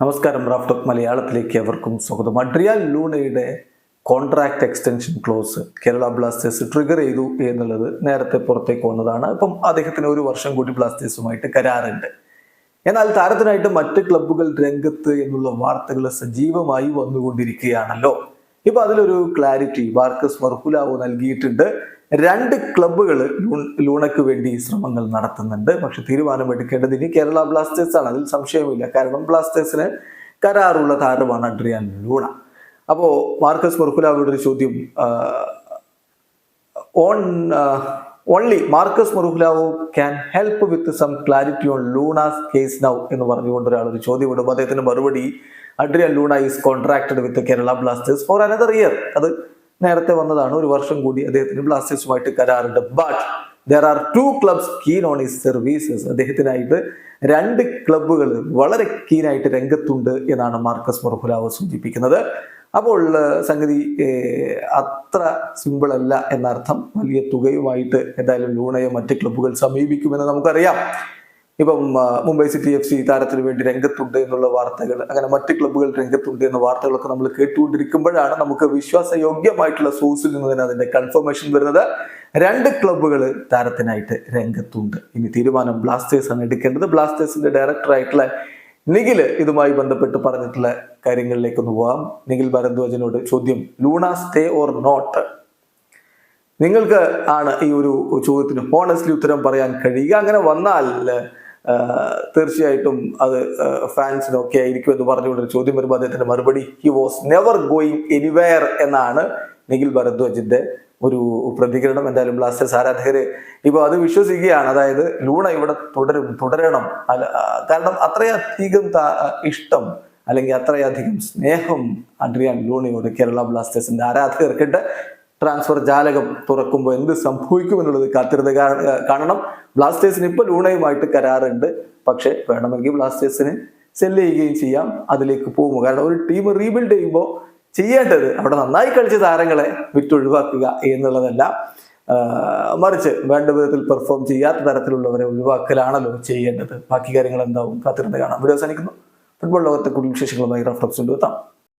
നമസ്കാരം റാഫ്റ്റോക്ക് മലയാളത്തിലേക്ക് അവർക്കും സ്വാഗതം. Adrian ലൂണയുടെ contract extension clause Kerala Blasters trigger ചെയ്തു എന്നുള്ളത് നേരത്തെ പുറത്തേക്ക് വന്നതാണ്. അപ്പം അദ്ദേഹത്തിന് ഒരു വർഷം കൂടി ബ്ലാസ്റ്റേഴ്സുമായിട്ട് കരാറുണ്ട്. എന്നാൽ താരത്തിനായിട്ട് മറ്റ് ക്ലബ്ബുകൾ രംഗത്ത് എന്നുള്ള വാർത്തകൾ സജീവമായി വന്നുകൊണ്ടിരിക്കുകയാണല്ലോ. ഇപ്പൊ അതിലൊരു ക്ലാരിറ്റി മാർക്കസ് മർഹുലാവോ നൽകിയിട്ടുണ്ട്. രണ്ട് ക്ലബ്ബുകൾ ലൂണയ്ക്ക് വേണ്ടി ശ്രമങ്ങൾ നടത്തുന്നുണ്ട്. പക്ഷെ തീരുമാനമെടുക്കേണ്ടത് ഇനി കേരള ബ്ലാസ്റ്റേഴ്സ് ആണ്. അതിൽ സംശയമില്ല കാരണം ബ്ലാസ്റ്റേഴ്സിന് കരാറുള്ള താരമാണ് അഡ്രിയാൻ ലൂണ. അപ്പോ മാർക്കസ് മുർഹുലാവിയുടെ ഒരു ചോദ്യം on only Marcus Mergulhao can help with some clarity on Luna's case now എന്ന് പറഞ്ഞുകൊണ്ട് ഒരാൾ ഒരു ചോദ്യം ഇടും. അദ്ദേഹത്തിന് മറുപടി Adrian Luna is contracted with Kerala Blasters for another year. അത് നേരത്തെ വന്നതാണ് ഒരു വർഷം കൂടി അദ്ദേഹത്തിന് ബ്ലാസ്റ്റേഴ്സുമായിട്ട് കരാറുണ്ട്. But there are two clubs keen on ഈ സർവീസസ് അദ്ദേഹത്തിനായിട്ട് രണ്ട് ക്ലബ്ബുകൾ വളരെ കീനായിട്ട് രംഗത്തുണ്ട് എന്നാണ് മാർക്കസ് മൊറഫുലാവ് സൂചിപ്പിക്കുന്നത്. അപ്പോൾ സംഗതി അത്ര സിമ്പിൾ അല്ല എന്നർത്ഥം. വലിയ തുകയുമായിട്ട് എന്തായാലും ലൂണയെ മറ്റ് ക്ലബ്ബുകൾ സമീപിക്കുമെന്ന് നമുക്കറിയാം. ഇപ്പം മുംബൈ സിറ്റി എഫ് സി താരത്തിന് വേണ്ടി രംഗത്തുണ്ട് എന്നുള്ള വാർത്തകൾ അങ്ങനെ മറ്റ് ക്ലബ്ബുകൾ രംഗത്തുണ്ട് എന്ന വാർത്തകളൊക്കെ നമ്മൾ കേട്ടുകൊണ്ടിരിക്കുമ്പോഴാണ് നമുക്ക് വിശ്വാസയോഗ്യമായിട്ടുള്ള സോഴ്സിൽ നിന്ന് തന്നെ അതിന്റെ കൺഫർമേഷൻ വരുന്നത്. രണ്ട് ക്ലബ്ബുകൾ താരത്തിനായിട്ട് രംഗത്തുണ്ട്. ഇനി തീരുമാനം ബ്ലാസ്റ്റേഴ്സ് ആണ് എടുക്കേണ്ടത്. ബ്ലാസ്റ്റേഴ്സിന്റെ ഡയറക്ടർ ആയിട്ടുള്ള നിഖിൽ ഇതുമായി ബന്ധപ്പെട്ട് പറഞ്ഞിട്ടുള്ള കാര്യങ്ങളിലേക്ക് ഒന്ന് പോവാം. നിഖിൽ ഭരദ്വാജനോട് ചോദ്യം ലൂണ സ്റ്റേ ഓർ നോട്ട് നിങ്ങൾക്ക് ആണ് ഈ ഒരു ചോദ്യത്തിന് ഹോണസ്റ്റ്ലി ഉത്തരം പറയാൻ കഴിയുക. അങ്ങനെ വന്നാൽ തീർച്ചയായിട്ടും അത് ഫാൻസിനൊക്കെ ആയിരിക്കും എന്ന് പറഞ്ഞുകൊണ്ടൊരു ചോദ്യം വരുമ്പോൾ അദ്ദേഹത്തിന്റെ മറുപടി he was never going anywhere എന്നാണ് നിഖിൽ ഭരദ്വാജിന്റെ ഒരു പ്രതികരണം. എന്തായാലും ബ്ലാസ്റ്റേഴ്സ് ആരാധകര് ഇപ്പൊ അത് വിശ്വസിക്കുകയാണ്. അതായത് ലൂണ ഇവിടെ തുടരും തുടരണം. അല്ല കാരണം അത്രയധികം ഇഷ്ടം അല്ലെങ്കിൽ അത്രയധികം സ്നേഹം അഡ്രിയാൻ ലൂണയോട് കേരള ബ്ലാസ്റ്റേഴ്സിന്റെ ആരാധകർക്കുണ്ട്. ട്രാൻസ്ഫർ ജാലകം തുറക്കുമ്പോൾ എന്ത് സംഭവിക്കും എന്നുള്ളത് കാത്തിരുന്ന് കാണണം. ബ്ലാസ്റ്റേഴ്സിന് ഇപ്പോൾ ലൂണയുമായിട്ട് കരാറുണ്ട്. പക്ഷെ വേണമെങ്കിൽ ബ്ലാസ്റ്റേഴ്സിന് സെല്ല് ചെയ്യുകയും ചെയ്യാം. അതിലേക്ക് പോകും. കാരണം ഒരു ടീം റീബിൽഡ് ചെയ്യുമ്പോൾ ചെയ്യേണ്ടത് അവിടെ നന്നായി കളിച്ച താരങ്ങളെ വിറ്റൊഴിവാക്കുക എന്നുള്ളതല്ല. മറിച്ച് വേണ്ട വിധത്തിൽ പെർഫോം ചെയ്യാത്ത തരത്തിലുള്ളവരെ ഒഴിവാക്കലാണല്ലോ ചെയ്യേണ്ടത്. ബാക്കി കാര്യങ്ങൾ എന്താവും? കാത്തിരുന്ന് കാണാം. വീഡിയോ ഫുട്ബോൾ ലോകത്തെ കൂടുതൽ വിശേഷങ്ങളുമായി റഫറൻസ് കൊണ്ടുവെത്താം.